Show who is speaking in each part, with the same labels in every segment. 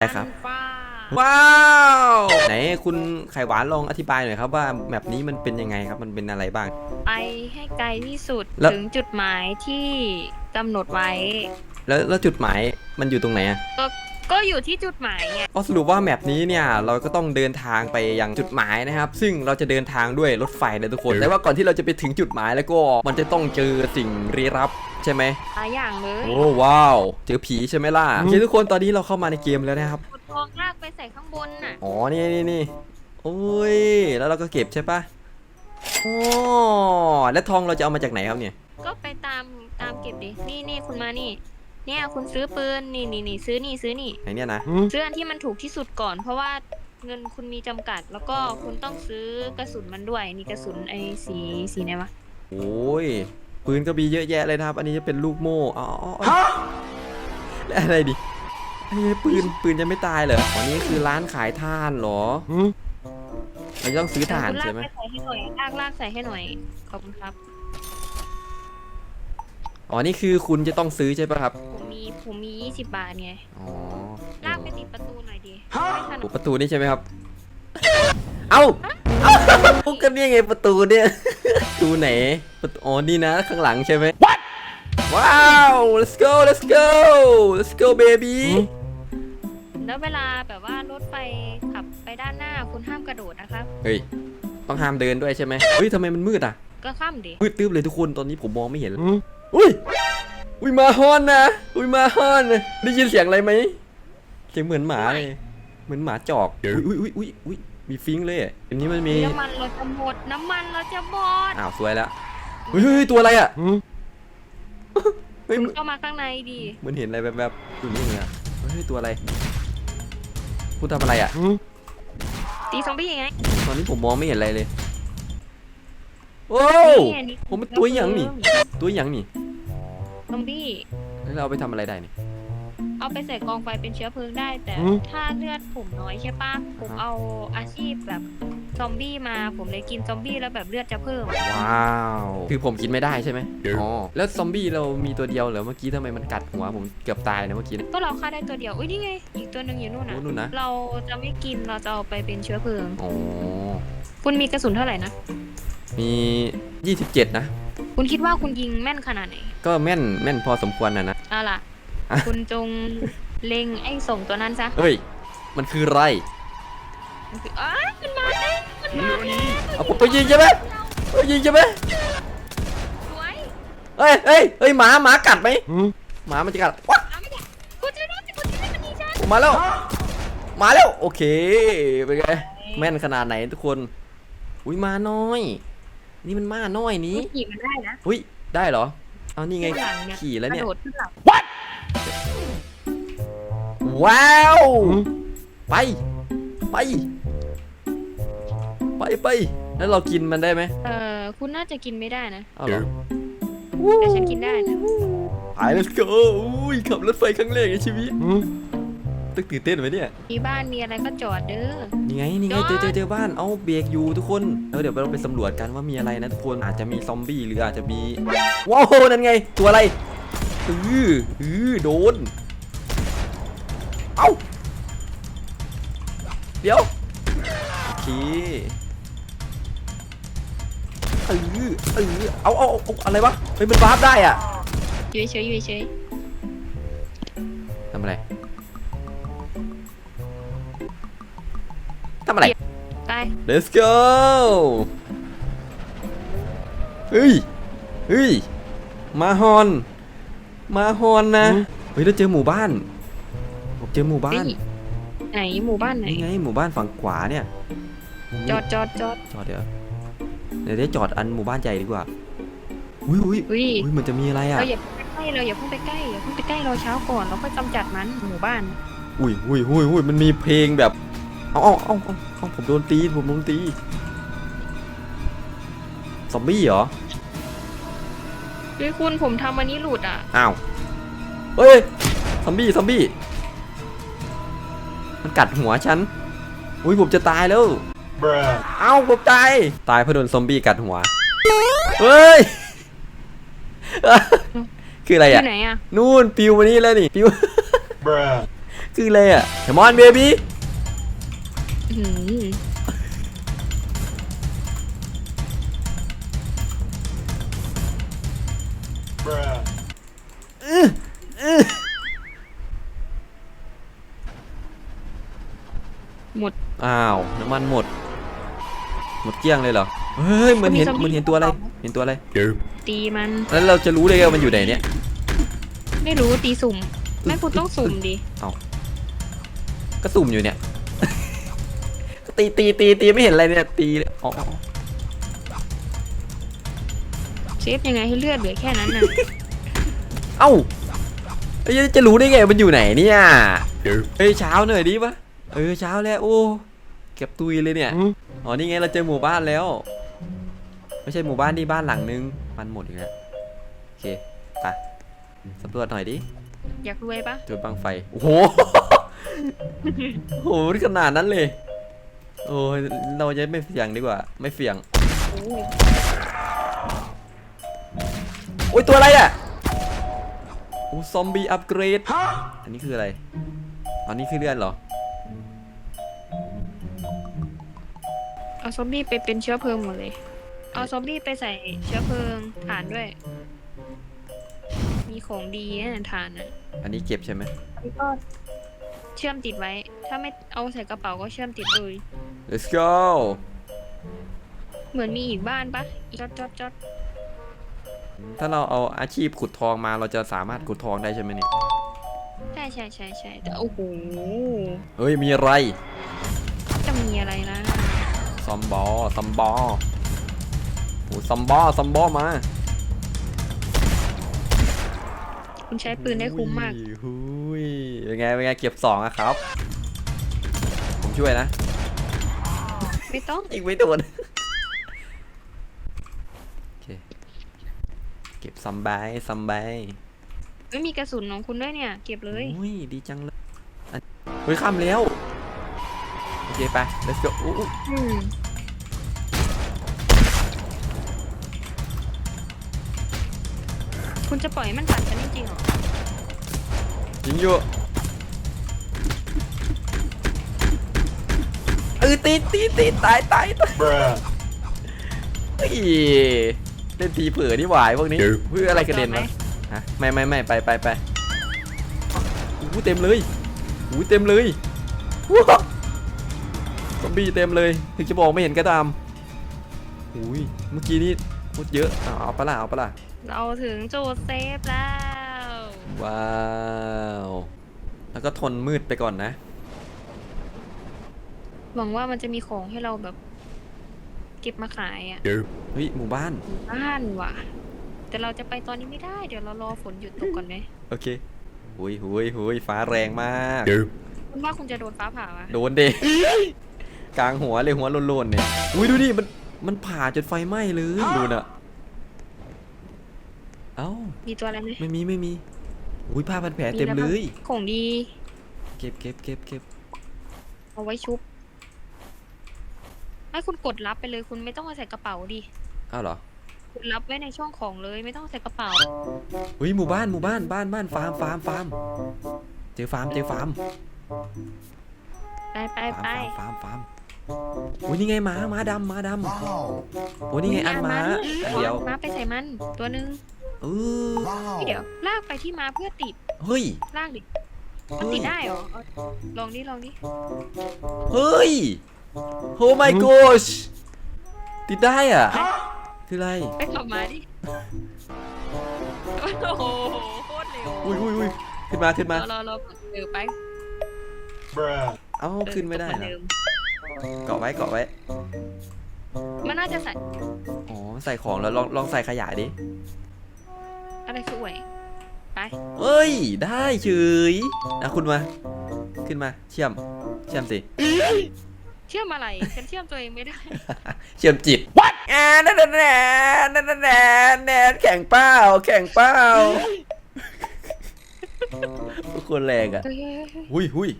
Speaker 1: ได้ครับ
Speaker 2: ฟ้า
Speaker 1: ว้าว ไหนคุณไข่หวานลองอธิบายหน่อยครับว่าแมปนี้มันเป็นยังไงครับมันเป็นอะไรบ้าง
Speaker 2: ไปให้ไกลที่สุด
Speaker 1: แล้ว
Speaker 2: ถึงจุดหมายที่กำหนดไว้
Speaker 1: แล้วแล้วจุดหมายมันอยู่ตรงไหนอะ
Speaker 2: ก็ ก็อยู่ที่จุดหมายไง
Speaker 1: ก็สรุปว่าแมปนี้เนี่ยเราก็ต้องเดินทางไปยังจุดหมายนะครับ ซึ่งเราจะเดินทางด้วยรถไฟนะทุกคน แต่ว่าก่อนที่เราจะไปถึงจุดหมายแล้วก็มันจะต้องเจอสิ่งลี้ลับใช่ไหม
Speaker 2: หลายอย่างเลย
Speaker 1: โอ้ว้าวเจอผีใช่ไหมล่ะโอเคทุกคนตอนนี้เราเข้ามาในเกมแล้วนะครับ
Speaker 2: กดทองลากไปใส่ข้างบนน่ะ
Speaker 1: อ๋อนี่นี่นี่โอ้ยแล้วเราก็เก็บใช่ปะอ๋อแล้วทองเราจะเอามาจากไหนครับเนี่ย
Speaker 2: ก็ไปตามตามเก็บดิ นี่นี่คุณมานี่ เนี่ยคุณซื้อปืนนี่นี่นี่ซื้อนี่ซื้อนี่
Speaker 1: ไหนเนี่ยนะ
Speaker 2: ซื้ออันที่มันถูกที่สุดก่อน เพราะว่าเงินคุณมีจำกัด แล้วก็คุณต้องซื้อกระสุนมันด้วยนี่กระสุนไอ้สีสีไหนวะ
Speaker 1: โอ้ยปืนก็มีเยอะแยะเลยนะครับ อันนี้จะเป็นลูกโม่อ๋ออ๋ออ๋อแล้วอะไรดิไอ้ปืนปืนจะไม่ตายเหรออันนี้คือร้านขายถ่านเหรอเราจะต้องซื้อถ่าน
Speaker 2: คุณลา
Speaker 1: ใช่
Speaker 2: ก
Speaker 1: ไหม
Speaker 2: ไปใส่ให้หน่อยลากลากใส่ให้หน่อยขอบคุณครับ
Speaker 1: อ๋อ นี่คือคุณจะต้องซื้อใช่ปะครับ
Speaker 2: ผมมีผมมี 20 บาทไง
Speaker 1: อ๋อ
Speaker 2: ลากไปติดประตูหน่อยดิไม่ทัน
Speaker 1: ประตูนี่ใช่ไหมครับ เอ้าเอ้าก็นี่ไงประตูเนี่ย ประตูไหนประตูอ๋อ นี่นะข้างหลังใช่ไหม What ว้าว let's go let's go let's go baby
Speaker 2: แล้วเวลาแบบว่ารถไฟขับไปด้านหน้าคุณห้ามกระโดดนะครับ
Speaker 1: เฮ้ย ต้องห้ามเดินด้วยใช่ไหมเฮ้ยทำไมมันมืดอะ
Speaker 2: ก็ข้ามดิ
Speaker 1: มืดตึ๊บเลยทุกคน ตอนนี้ผมมองไม่เห็น อุ้ย อุ้ยหมาฮอนนะ อุ้ยหมาฮอนนะได้ยินเสียงอะไรไหมเสียงเหมือนหมาเลย เหมือนหมาจอก อุ้ยอุ้ยอุ้ยอุ้ยมีฟิงเลยอะอันนี้มันมี
Speaker 2: น้ำมันเราจะหมด น้ำมันเราจะหมด
Speaker 1: อ้าวสวยแล้วเฮ้ยเฮ้ยตัวอะไรอะเฮ้ย
Speaker 2: คุ
Speaker 1: เห
Speaker 2: ณ
Speaker 1: มือน
Speaker 2: เข้ามาข้างในดิ
Speaker 1: เหมือนเห็นอะไรแบบๆอยู่นี่เลยอะเฮ้ยตัวอะไรพูดทำอะไรอะ
Speaker 2: ตีซอมบี้ไง
Speaker 1: ตอนนี้ผมมองไม่เห็นอะไรเลย โอ้
Speaker 2: นี่อันนี้
Speaker 1: ผมเป็นตัวหยังนี่ ตัวหยังนี่
Speaker 2: ซอมบี้
Speaker 1: แล้วเราเอาไปทำอะไรได้นี่
Speaker 2: เอาไปใส่กองไฟเป็นเชื้อเพลิงได้ แต่
Speaker 1: อืม
Speaker 2: ถ้าเลือดผมน้อยใช่ปะผม
Speaker 1: อ่าฮะ
Speaker 2: เอาอาชีพแบบซอมบี้มาผมเลยกินซอมบี้แล้วแบบเลือดจะเพิ่ม
Speaker 1: ว้าว คือผมกินไม่ได้ใช่ไหมอ๋อ แล้วซอมบี้เรามีตัวเดียวเหรอ เมื่อกี้ทำไมมันกัดหัวผมเกือบตายนะเมื่อกี้เนี่ย
Speaker 2: ก็เราฆ่าได้ตัวเดียว อุ้ยนี่ไง อีกตัวหนึ่งอยู่นู่น
Speaker 1: โอ้
Speaker 2: นะ
Speaker 1: นู่นนะ
Speaker 2: เราจะไม่กินเราจะเอาไปเป็นเชื้อเพลิง
Speaker 1: อ๋อ
Speaker 2: คุณมีกระสุนเท่าไหร่นะ
Speaker 1: มี 27 นะ
Speaker 2: คุณคิดว่าคุณยิงแม่นขนาดไหน
Speaker 1: ก็แม่นแม่นพอสมควรนะนะ
Speaker 2: เอาล่ะ
Speaker 1: อะ
Speaker 2: คุณจงเล็งไอ้ส่งตัวนั้นซะ
Speaker 1: เฮ้ย มันคืออะไร
Speaker 2: มันคืออ้ายมันมาแล้วมันมาแล้ว
Speaker 1: เอาผมไปยิงใช่ไหมเอ้ยยิงใช่ไหม
Speaker 2: สวย
Speaker 1: เฮ้ยเฮ้ยเฮ้ยหมาหมากัดไหมหมามันจะกัดว้า
Speaker 2: เอาไม่ได้คุณจะได้คุณจะได้มันดีฉัน
Speaker 1: ผมมาแล้ว มาแล้ว โอเค เป็นไง แม่นขนาดไหนทุกคน อุ้ยมาน้อย นี่มันมาน้อยนี้
Speaker 2: คุณขี่มันได้นะ
Speaker 1: อุ้ยได้เหรอ เอานี่ไง
Speaker 2: ข้างหลังเนี่ย
Speaker 1: ขี่แล้วเนี่ย
Speaker 2: กระโดดขึ้นหลัง
Speaker 1: ว้าว ไป ไป ไปไป แล้วเรากินมันได้ไหม
Speaker 2: เออคุณน่าจะกินไม่ได้นะ
Speaker 1: เอาเหรอ
Speaker 2: แต่ฉันกินได้นะ
Speaker 1: ไป let's go อุ้ยขับรถไฟครั้งแรกในชีวิต ตึกตื่นเต้นไหมเนี่ย
Speaker 2: มีบ้านมีอะไรก็จอดเด้อ
Speaker 1: นี่ไงนี่ไง
Speaker 2: จ
Speaker 1: เจ
Speaker 2: อ
Speaker 1: อ
Speaker 2: ด
Speaker 1: เจอเจอบ้านเอาเบรกอยู่ทุกคนแล้วเดี๋ยวเราไปสำรวจกันว่ามีอะไรนะทุกคนอาจจะมีซอมบี้หรืออาจจะมีว้าวนั่นไงตัวอะไรอืออือโดนเอ้าเดี๋ยวโอเคเออเออเอาเอาเอาอะไรวะเฮ้ยมันวาร์ปได้อะ
Speaker 2: อยู่เฉยๆอยู่เฉย
Speaker 1: ทำอะไรทำอะไร
Speaker 2: ไป
Speaker 1: Let's go เฮ้ย เฮ้ย มาฮอน มาฮอนนะ เฮ้ยเราเจอหมู่บ้านผมเจอหมู่บ้าน
Speaker 2: เฮ้ยไหนหมู่บ้านไหน
Speaker 1: นี่ไงหมู่บ้านฝั่งขวาเนี่ย
Speaker 2: จอดจอดจอด
Speaker 1: จอดเดี๋ยวเดี๋ยวได้จอดอันหมู่บ้านใหญ่ดีกว่า อุ้ยอุ้ย
Speaker 2: อุ้ย
Speaker 1: อุ้ยมันจะมีอะไรอะ
Speaker 2: เราอย่าเพิ่งไปใกล้เราอย่าเพิ่งไปใกล้อย่าเพิ่งไปใกล้เราเช้าก่อนเราค่อยกำจัดมันหมู่บ้าน
Speaker 1: อุ้ยอุ้ยอุ้ยอุ้ยมันมีเพลงแบบ เอาเอาเอาเอาเอาผมโดนตี ผมโดนตี ซอมบี้เหรอ
Speaker 2: เฮ้ยคุณผมทำอันนี้หลุดอะ
Speaker 1: อ้าว เฮ้ย ซอมบี้ ซอมบี้ มันกัดหัวฉัน อุ้ยผมจะตายแล้วเอ้าผมตาย ตายเพราะโดนซอมบี้กัดหัว เฮ้ย คืออะไร
Speaker 2: อ
Speaker 1: อะ
Speaker 2: ยู่ไหนอะ
Speaker 1: นู่นปิวมานี่แล้วนี่ปิวคืออะไรอะ Come on baby
Speaker 2: อื้อ หือหมด
Speaker 1: อ้าว น้ำมันหมด หมดเกลี้ยงเลยเหรอ เฮ้ยเหมันเห็น
Speaker 2: มีซอมบี้
Speaker 1: เหมันเห็นตัวอะไร
Speaker 2: สอง
Speaker 1: เห็นตัวอะไร
Speaker 2: ตีมัน
Speaker 1: แล้วเราจะรู้ได้ไงว่ามันอยู่ไหนเนี่ย
Speaker 2: ไม่รู้ตีสุ่มไม่คุณต้องสุ่มดิ
Speaker 1: ก็สุ่มอยู่เนี่ย ตีตีตีตีไม่เห็นอะไรเนี่ยตีอ๋อ
Speaker 2: เซฟยังไงให้เลือดเหลือแค่นั้นน่ะ
Speaker 1: เอ้าเอ้ยจะรู้ได้ไงมันอยู่ไหนเนี่ยเฮ้ยเช้าหน่อยดิปะเออเช้าแล้วโอ้เก็บตุยเลยเนี่ยอ๋อนี่ไงเราเจอหมู่บ้านแล้ว ไม่ใช่หมู่บ้านนี่บ้านหลังนึงมันหมดอีกแล้วโอเคไปสำรวจหน่อยดิ
Speaker 2: อยากรวยปะ
Speaker 1: จุดบังไฟโอ้โห โอ้โหขนาดนั้นเลย โอ้ยเราจะไม่เสี่ยงดีกว่า ไม่เสี่ยง
Speaker 2: โอ้ย
Speaker 1: โอ้ยตัวอะไรอะโอ้ซอมบี้อัปเกรด อันนี้คืออะไร อันนี้คือเลื่อนเหรอ
Speaker 2: เอาซอมบี้ไปเป็นเชื้อเพลิงหมดเลย เอาซอมบี้ไปใส่เชื้อเพลิงฐานด้วย มีของดีนะฐานอะ
Speaker 1: อันนี้เก็บใช่ไหม
Speaker 2: แล้วก็เชื่อมติดไว้ ถ้าไม่เอาใส่กระเป๋าก็เชื่อมติดเลย
Speaker 1: let's go
Speaker 2: เหมือนมีอีกบ้านปะอีกจอดจอดจอด
Speaker 1: ถ้าเราเอาอาชีพขุดทองมาเราจะสามารถขุดทองได้ใช่ไหมเนี่ย
Speaker 2: ใช่ใช่ใช่ใช่แต่โอ้โห
Speaker 1: เฮ้ยมีอะไร
Speaker 2: จะมีอะไรนะ
Speaker 1: ซอมบอซอมบอโอ้ซอมบอซอมบอมา
Speaker 2: คุณใช้ปืนได้คุ้มมาก
Speaker 1: หุยหุยเป็นไงเป็นไงเก็บสองอะครับ ผมช่วยนะ
Speaker 2: ไม่ต้อง
Speaker 1: ยิงไม่โดนโอเคเก็บซัมบายซัมบาย
Speaker 2: ไม่มีกระสุนของคุณด้วยเนี่ย เก็บเลย
Speaker 1: อุ้ยดีจังเลยอันเฮ้ยข้ามแล้วโอเคไป let's go อู้อู้
Speaker 2: อืมคุณจะปล่อยให้มันตัดกันจริงๆเหรอ
Speaker 1: ยิงอยู่ ออตีตีตีตายตายตายเฮ้ยเล่นทีเผื่อนี่หวายพวกนี้เพื่ออะไรกระเด็นวะฮะไม่ไม่ไม่ไปไปไปอู้เต็มเลยอู้เต็มเลยว้าวซอมบี้เต็มเลยถึงจะบอกไม่เห็นก็ตามอุ้ยเมื่อกี้นี่พูดเยอะเอาเอาปะล่ะเอาปะล่ะ
Speaker 2: เราถึงจุดเซฟแล้ว
Speaker 1: ว้าว แล้วก็ทนมืดไปก่อนนะ
Speaker 2: หวังว่ามันจะมีของให้เราแบบ เก็บมาขายอะ
Speaker 1: เฮ้ยหมู่บ้าน
Speaker 2: บ้านว่ะ แต่เราจะไปตอนนี้ไม่ได้เดี๋ยวเรารอฝนหยุดตกก่อนไหม
Speaker 1: โอเคหุยหุยหุยฟ้าแรงมาก
Speaker 2: คุณว่าคุณจะโดนฟ้าผ่าวะ
Speaker 1: โดนเดกลางหัวเลยหัวโลนๆเนี่ยอุ้ยดูดิมันมันผ่าจนไฟไหม้เลยดูน่ะเอ้า
Speaker 2: มีตัวอะไรไหม
Speaker 1: ไม่มีไม่มีอุ้ยผ้าพันแผลเต็มเลย
Speaker 2: ของดี
Speaker 1: เก็บเก็บเก็บเก็บ
Speaker 2: เอาไว้ชุบ ให้คุณกดรับไปเลยคุณไม่ต้องเอาใส่กระเป๋าดิ
Speaker 1: อ้าวเหรอ
Speaker 2: คุณรับไว้ในช่องของเลยไม่ต้องใส่กระเป๋า
Speaker 1: อุ้ยหมู่บ้านหมู่บ้านบ้านบ้านฟาร์มฟาร์มฟาร์มเจอฟาร์มเจอฟาร์ม
Speaker 2: ไปไป
Speaker 1: ฟา
Speaker 2: ไป
Speaker 1: ร์มฟาร์มฟาร์มอุ้ยนี่ไงม้าม้าดำม้าดำโอ้ยนี่ไงอันม้าอันเดียว
Speaker 2: ม้าไปใส่มันตัวหนึง
Speaker 1: เออ
Speaker 2: เดี๋ยวลากไปที่ม้าเพื่อติด
Speaker 1: เฮ้ย
Speaker 2: ลากดิมันติดได้เหรอเอาลองดิลองดิ
Speaker 1: เฮ้ย โอ้ my gosh ติดได้อะคืออะไร
Speaker 2: ไปขับม้าดิ โอ้โห โคตรเร็ว
Speaker 1: อุ้ยอุ้ยอุ้ยขึ้นมาขึ้นมา
Speaker 2: รอรอรอเออไป
Speaker 1: เอ้า
Speaker 2: เออ
Speaker 1: ขึ้นไม่ได้
Speaker 2: ตกเห
Speaker 1: นะ
Speaker 2: เดิม
Speaker 1: เกาะไว้เกาะไว้
Speaker 2: มันน่าจะใส่
Speaker 1: อ๋อ ใส่ของแล้วลองลองใส่ขยะดิ
Speaker 2: อะไรคืออวยไป
Speaker 1: เอ้ย ได้เฉยนะคุณมา ขึ้นมา เชื่อม เชื่อมสิ
Speaker 2: เชื่อมอะไร ฉันเชื่อมตัวเองไม่ได้
Speaker 1: เชื่อมจิต What อ่านั่นนั่นนั่นนั่นนั่นน์แข่งเป้าแข่งเป้าทุกคนแรงอะหุยหุย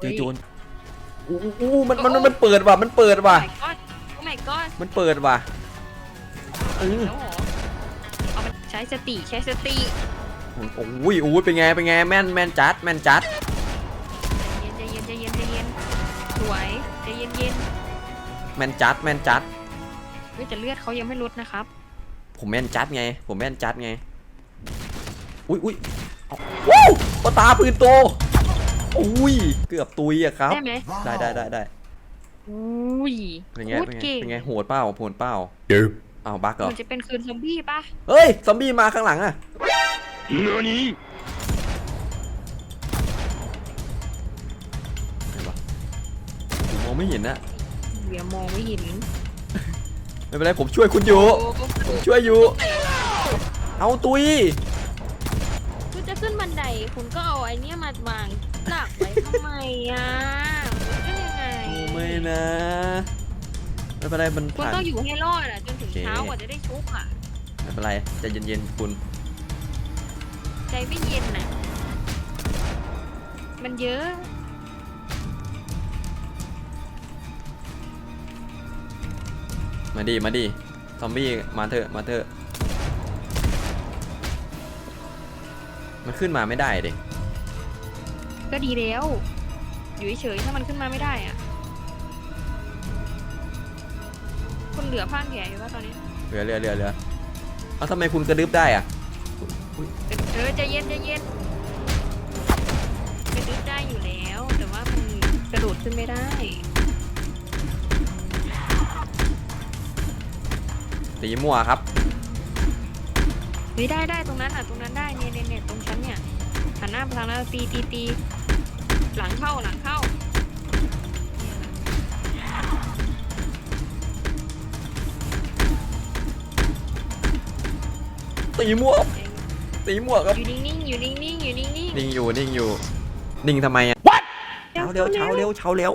Speaker 1: เจอโจรอู้อู้มันมันมันเปิดว่ะมันเปิดว่ะ
Speaker 2: โอ้ my god
Speaker 1: มันเปิดว่ะเออ
Speaker 2: แล้วเหรอเอามันใช้สติใช้สติ
Speaker 1: โอ้ยโอ้ยเป็นไงเป็นไงแม่นแม่นจัดแม่นจัด มนจัดแมนจัด
Speaker 2: เฮ้ยแต่เลือดเขายังไม่ลดนะครับ
Speaker 1: ผมแมนจัดไง ผมแมนจัดไง อุ้ยอุ้ยเอาวู้ปะตาปืนโต อุ้ย เกือบตุยอะครับ
Speaker 2: ได้ไหม
Speaker 1: ได้ได้ได้ได้
Speaker 2: อุ้ย
Speaker 1: เป็นไง
Speaker 2: โคต
Speaker 1: เป็น
Speaker 2: ร
Speaker 1: ไง
Speaker 2: เก่ง
Speaker 1: เป็นไงโหดเปล่าโหดเปล่าอ้าวบักเหรอ
Speaker 2: มันจะเป็นคืนซอมบี้ปะ
Speaker 1: เฮ้ย ซอมบี้มาข้างหลังอะไหนวะผมมองไม่เห็นนะ
Speaker 2: เดี๋ยวมองไม่เห็น
Speaker 1: ไม่เป็นไรผมช่วยคุณอยู่
Speaker 2: โอ้
Speaker 1: ผมช่วยอยู่ เอาตุย
Speaker 2: คุณจะขึ้นบันไดคุณก็เอาไอ้เนี้ยมาวางดักไว้ทำไมอะเป็นยังไง
Speaker 1: โอ้ไม่นะไม่เป็นไรมัน
Speaker 2: คุณ
Speaker 1: ผ่าน
Speaker 2: ต้องอยู่ให้รอดอะจนถึง
Speaker 1: โอเค
Speaker 2: เช้ากว่าจะได้ชุบอะ
Speaker 1: ไม่เป็นไรใจเย็นๆคุณ
Speaker 2: ใจไม่เย็นน่ะ มันเยอะ
Speaker 1: มาดิมาดิซอมบี้มาเถอะมาเถอะมันขึ้นมาไม่ได้ดิ
Speaker 2: ก็ดีแล้ว อยู่เฉยๆถ้ามันขึ้นมาไม่ได้อะคุณเหลือผ้าแผลอยู่ว่าตอนนี้
Speaker 1: เหลือเหลือเหลือเหลือเอาทำไมคุณกระดึบได้อะ
Speaker 2: เออใจเย็นใจเย็นกระดึ๊บได้อยู่แล้ว แต่ว่ามันกระโดดขึ้นไม่ได้
Speaker 1: ตีมั่วครับ
Speaker 2: เฮ้ยได้ได้ตรงนั้นอะตรงนั้นได้เนี่ยเนี่ยเนี่ยตรงชั้นเนี่ยหันหน้าไปทางนั้นตีตีตีหลังเข้าหลังเข้า
Speaker 1: ตีมั่วตีมั่วครับ
Speaker 2: อยู่นิ่งๆอยู่นิ่งๆอยู่นิ่งๆ
Speaker 1: นิ่งอยู่นิ่งอยู่ นิ่งทำไมอะเช้าเร็วเช้าเร็วเช้าเร็ว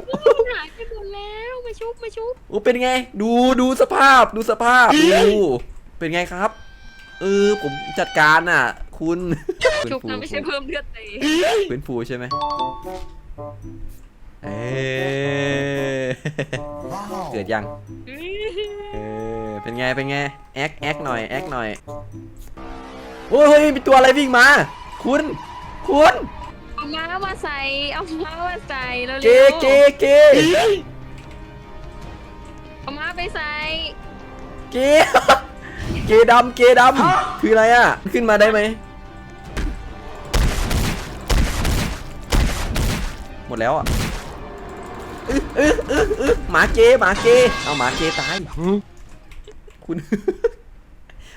Speaker 2: หายไปหมดแล้ว มาชุบมาชุบ
Speaker 1: โอ้เป็นไง ดูดูสภาพดูสภาพดูเป็นไงครับ เออผมจัดการน่ะ คุณ
Speaker 2: ชุบนะไม่ใช่เพิ่มเลือดเตะ
Speaker 1: ฟื้นฟูใช่ไหมเออเกิดยังเออเป็นไงเป็นไงแอคแอคหน่อยแอคหน่อยโอ้ยเฮ้ยมีตัวอะไรวิ่งมา คุณคุณ
Speaker 2: เอาม้ามาใส่เอาม้ามาใส่แล้ว
Speaker 1: เก
Speaker 2: เร็ว
Speaker 1: เกเก
Speaker 2: เอาม้า ไปใส่
Speaker 1: เกเกดำเกดำคืออะไรอะ ขึ้นมาได้ไหม หมดแล้วอะอึ๊ะอึ๊ะอึ๊ะอึ๊ะหมาเกหมาเกเอาหมาเกตายคุณ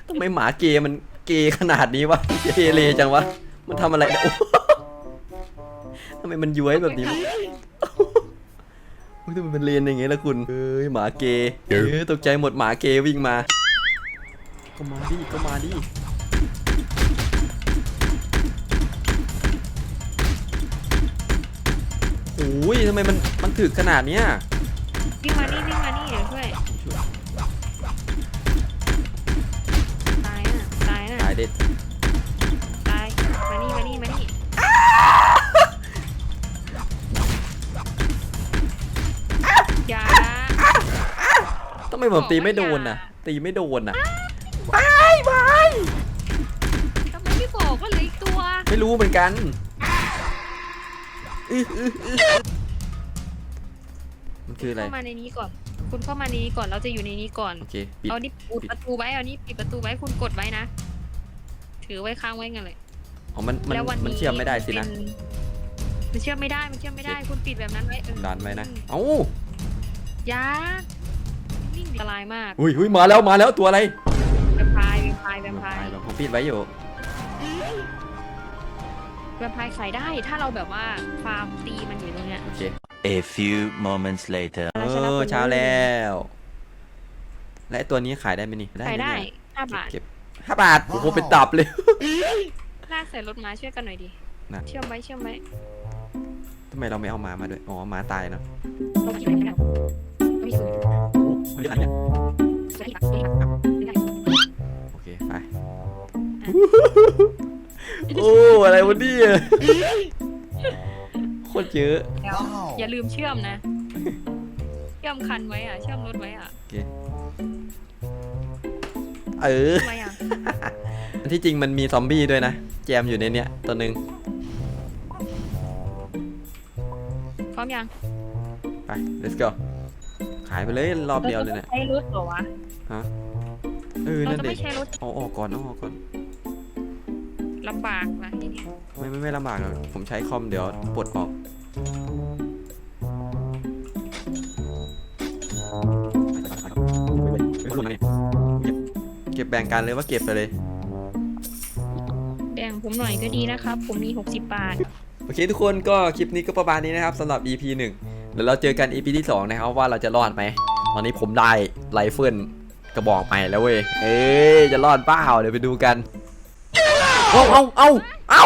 Speaker 1: ทำไมหมาเกมันเกขนาดนี้วะเกเรจังวะ มันทำอะไรเนี่ยโอ้ทำไมมันย้วยแบบนี้วะ เฮ้ยทำไมมันเลนอย่างเงี้ยล่ะคุณเอ้ยหมาเกเออตกใจหมดหมาเกวิ่งมา ก็มาดิก็มาดิโอ้ยทำไมมันมันถึกขนาดเนี้ย
Speaker 2: วิ่งมานี่วิ่งมานี่เดี๋ยวช่วยตายน่ะตายน่ะ
Speaker 1: ตายเด็ด ทำไมผมตีไม่โดนน่ะ ตีไม่โดนน่ะ
Speaker 2: ทำไมไม่บอกว่าเหลืออีกตัว
Speaker 1: ไม่รู้เหมือนกันอื้ออื้ออื้อมันคืออะไร
Speaker 2: เข้ามาในนี้ก่อน คุณเข้ามาในนี้ก่อนเราจะอยู่ในนี้ก่อน
Speaker 1: โอเค ปิด
Speaker 2: เอานี่ปิดประตูไว้เอานี่ปิดประตูไว้คุณกดไว้นะ ถือไว้ค้างไว้กันเลย
Speaker 1: อ๋อ มัน มัน
Speaker 2: แล้ววันนี้
Speaker 1: มันเชื่อมไม่ได้สินะ
Speaker 2: เป็นมันเชื่อมไม่ได้มันเชื่อมไม่ได้ คุณปิดแบบนั้นไว้เออ
Speaker 1: ดันไว้นะ เอ้า
Speaker 2: อยานิ่ง อันตรายมาก
Speaker 1: อุ้ยอุ้ยมาแล้วมาแล้วตัวอะไร
Speaker 2: แวมไพร์แวมไพร์แวมไพร์
Speaker 1: แบบผมปิดไว้อยู่
Speaker 2: แวมไพร์ขายได้ถ้าเราแบบว่าฟาร์มตีมันอยู่ตรงเนี้ย
Speaker 1: โอเค
Speaker 3: A few moments later.
Speaker 1: เออเช้าแล้ว และตัวนี้ขายได้ไหมนี่
Speaker 2: ขายได้
Speaker 1: หมเนี่ย
Speaker 2: ห้าบาท
Speaker 1: เก็บห้าบาทโอ้โหเป็นตับเลย
Speaker 2: ลากใส่รถม้าช่วยกันหน่อยดิ
Speaker 1: นะ
Speaker 2: เชื่อมไว้เชื่อมไว้
Speaker 1: ทำไมเราไม่เอาหมามาด้วย อ๋อหมาตายเนอะ
Speaker 2: เราไม่ได้ไม่ได้
Speaker 1: โอ้มันเรียกอะไรเนี่ย
Speaker 2: ไม่ได้ไม่ได้
Speaker 1: โอเคไปโอ้อะไรวะเนี่ยโคตรเยอะ
Speaker 2: แล้วอย่าลืมเชื่อมนะ เชื่อมคันไว้อะ เชื่อมรถไว้อะ
Speaker 1: เออ
Speaker 2: ทำไมอะ
Speaker 1: ที่จริงมันมีซอมบี้ด้วยนะ แจมอยู่ในเนี้ยตัวหนึ่ง
Speaker 2: พร้อมยัง
Speaker 1: ไป let's go ขายไปเลยรอบเดียวเลย
Speaker 2: รา
Speaker 1: นะ
Speaker 2: จะไม่ใช้รถเหรอวะ
Speaker 1: เออ
Speaker 2: เรา
Speaker 1: นั่น
Speaker 2: จะ
Speaker 1: เด็
Speaker 2: ไม่ใช้รถ
Speaker 1: เอาออกก่อนเอาออกก่อน
Speaker 2: ลำบากนะทีเนี้ย
Speaker 1: ไม่ไม่ไม่ลำบากหรอกผมใช้คอมเดี๋ยวปลดออกเก็บแบ่งกันเลยว่าเก็บไปเลย
Speaker 2: แบ่งผมหน่อยก็ดีนะครับ ผมมี 60 บาท
Speaker 1: โอเคทุกคนก็คลิปนี้ก็ประมาณนี้นะครับสำหรับ EP 1 เดี๋ยวเราเจอกัน EP ที่ 2 นะครับว่าเราจะรอดไหม ตอนนี้ผมได้ไรเฟิลกระบอกใหม่แล้วเว้ย เอ๊จะรอดเปล่าเดี๋ยวไปดูกัน เอาเอาเอาเอา